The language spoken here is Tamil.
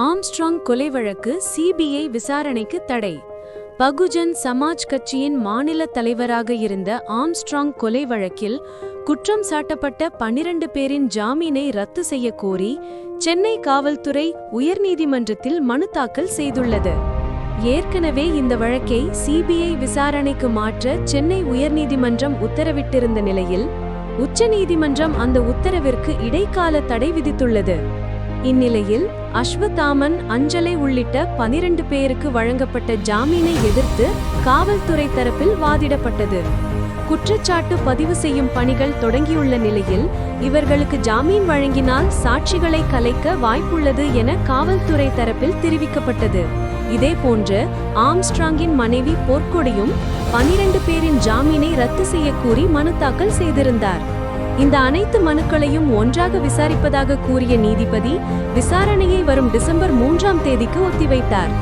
ஆம்ஸ்ட்ராங் கொலை வழக்கு சிபிஐ விசாரணைக்கு தடை. பகுஜன் சமாஜ் கட்சியின் மாநில தலைவராக இருந்த ஆம்ஸ்ட்ராங் கொலை வழக்கில் குற்றம் சாட்டப்பட்ட பன்னிரண்டு பேரின் ஜாமீனை ரத்து செய்ய கோரி சென்னை காவல்துறை உயர்நீதிமன்றத்தில் மனு தாக்கல் செய்துள்ளது. ஏற்கனவே இந்த வழக்கை சிபிஐ விசாரணைக்கு மாற்ற சென்னை உயர்நீதிமன்றம் உத்தரவிட்டிருந்த நிலையில் உச்சநீதிமன்றம் அந்த உத்தரவிற்கு இடைக்கால தடை விதித்துள்ளது. இந்நிலையில் அஸ்வத்தாமன் அஞ்சலை உள்ளிட்ட பனிரெண்டு பேருக்கு வழங்கப்பட்ட ஜாமீனை எதிர்த்து காவல்துறை தரப்பில் வாதிடப்பட்டது. குற்றச்சாட்டு பதிவு செய்யும் பணிகள் தொடங்கியுள்ள நிலையில் இவர்களுக்கு ஜாமீன் வழங்கினால் சாட்சிகளை கலைக்க வாய்ப்புள்ளது என காவல்துறை தரப்பில் தெரிவிக்கப்பட்டது. இதேபோன்று ஆம்ஸ்ட்ராங்கின் மனைவி போர்க்கொடியும் பனிரெண்டு பேரின் ஜாமீனை ரத்து செய்யக்கூறி மனு தாக்கல் செய்திருந்தார். இந்த அனைத்து மனுக்களையும் ஒன்றாக விசாரிப்பதாக கூறிய நீதிபதி விசாரணையை வரும் டிசம்பர் மூன்றாம் தேதிக்கு ஒத்திவைத்தார்.